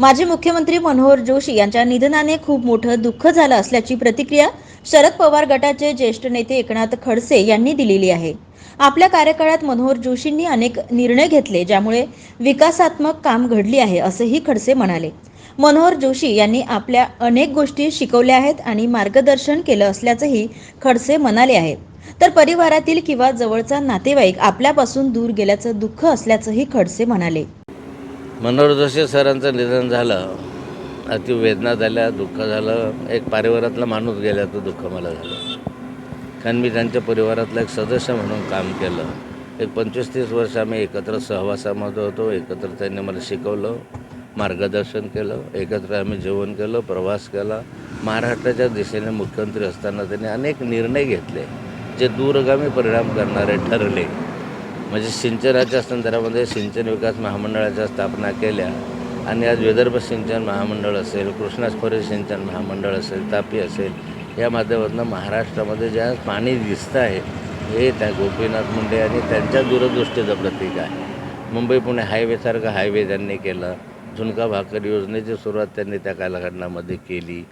माजी मुख्यमंत्री मनोहर जोशी यांच्या निधनाने खूप मोठं दुःख झालं असल्याची प्रतिक्रिया शरद पवार गटाचे ज्येष्ठ नेते एकनाथ खडसे यांनी दिलेली आहे. आपल्या कार्यकाळात मनोहर जोशींनी अनेक निर्णय घेतले ज्यामुळे विकासात्मक काम घडली आहे असंही खडसे म्हणाले. मनोहर जोशी यांनी आपल्या अनेक गोष्टी शिकवल्या आहेत आणि मार्गदर्शन केलं असल्याचंही खडसे म्हणाले आहेत तर परिवारातील किंवा जवळचा नातेवाईक आपल्यापासून दूर गेल्याचं दुःख असल्याचंही खडसे म्हणाले. मनोहर जोशी सरांचं निधन झालं अति वेदना झाल्या दुःख झालं. एक परिवारातला माणूस गेल्याचं दुःख मला झालं. कारण मी त्यांच्या परिवारातला एक सदस्य म्हणून काम केलं. एक पंचवीस तीस वर्ष आम्ही एकत्र सहवासामध्ये होतो. एकत्र त्यांनी मला शिकवलं मार्गदर्शन केलं. एकत्र आम्ही जेवण केलं प्रवास केला. महाराष्ट्राच्या दिशेने मुख्यमंत्री असताना त्यांनी अनेक निर्णय घेतले जे दूरगामी परिणाम करणारे ठरले. म्हणजे सिंचनाच्या संदर्भामध्ये सिंचन विकास महामंडळाच्या स्थापना केल्या आणि आज विदर्भ सिंचन महामंडळ असेल कृष्णास्परी सिंचन महामंडळ असेल तापी असेल या माध्यमातून महाराष्ट्रामध्ये ज्या पाणी दिसतं आहे हे त्या गोपीनाथ मुंडे आणि त्यांच्या दूरदृष्टीचं प्रतीक आहे. मुंबई पुणे हायवेसारखं हायवे त्यांनी केलं झुणका भाकर योजनेची सुरुवात त्यांनी त्या कालखंडामध्ये केली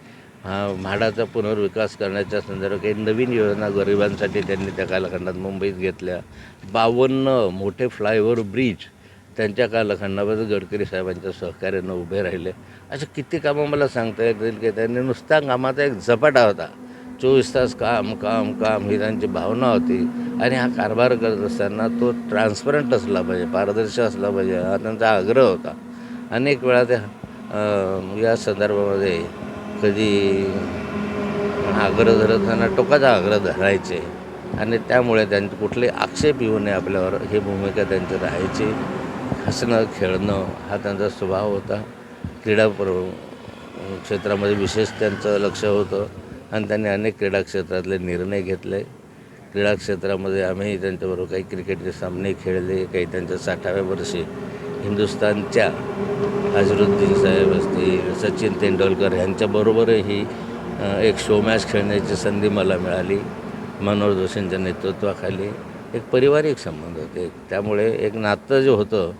हा म्हाडाचा पुनर्विकास करण्याच्या संदर्भात काही नवीन योजना गरिबांसाठी त्यांनी त्या कालखंडात मुंबईत घेतल्या. बावन्न मोठे फ्लायओव्हर ब्रिज त्यांच्या कालखंडामध्ये गडकरी साहेबांच्या सहकार्यानं उभे राहिले. असे किती कामं मला सांगता येतील की त्यांनी नुसता कामाचा एक झपाटा होता. चोवीस तास काम काम काम ही त्यांची भावना होती. आणि हा कारभार करत असताना तो ट्रान्सपरंट असला पाहिजे पारदर्शी असला पाहिजे हा त्यांचा आग्रह होता. अनेक वेळा त्या या संदर्भामध्ये कधी आग्रह धरत त्यांना टोकाचा आग्रह धरायचे. आणि त्यामुळे त्यांचे कुठले आक्षेप येऊ नये आपल्यावर ही भूमिका त्यांची राहायची. हसणं खेळणं हा त्यांचा स्वभाव होता. क्रीडा प्र क्षेत्रामध्ये विशेष त्यांचं लक्ष होतं. आणि त्यांनी अनेक क्रीडा क्षेत्रातले निर्णय घेतले. क्रीडा क्षेत्रामध्ये आम्ही त्यांच्याबरोबर काही क्रिकेटचे सामने खेळले काही त्यांच्या साठाव्या वर्षी हिंदुस्थानच्या अझरुद्दीन साहेब असतील सचिन तेंडुलकर ह्यांच्याबरोबरही एक शो मॅच खेळण्याची संधी मला मिळाली मनोहर जोशींच्या नेतृत्वाखाली. एक पारिवारिक संबंध होते. त्यामुळे एक नातं जे होतं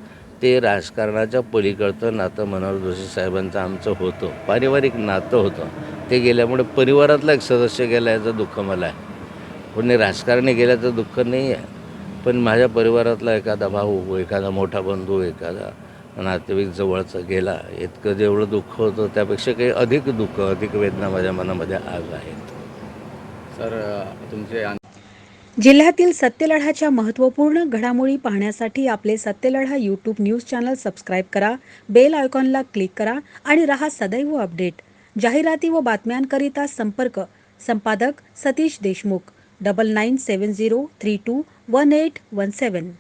ते राजकारणाच्या पलीकडचं नातं मनोहर जोशी साहेबांचं आमचं होतं. पारिवारिक नातं होतं. ते गेल्यामुळे परिवारातला एक सदस्य गेला याचं दुःख मला आहे. कोणी राजकारणी गेल्याचं दुःख नाही आहे पण माझ्या परिवारातला एखादा भाऊ एखादा मोठा बंधू एखादा नातेवाईक जवळचा गेला इतकं जेवढं दुःख होतं त्यापेक्षा काही अधिक दुःख अधिक वेदना माझ्या मनामध्ये आज आहेत. सर तुमचे जिल्ह्यातील सत्यलढाच्या महत्त्वपूर्ण घडामोडी पाहण्यासाठी आपले Satyaladha YouTube news channel subscribe करा बेल आयकॉनला क्लिक करा आणि रहा सदैव अपडेट जाहिराती व बातम्यांकरिता संपर्क. संपादक सतीश देशमुख. 9970321817.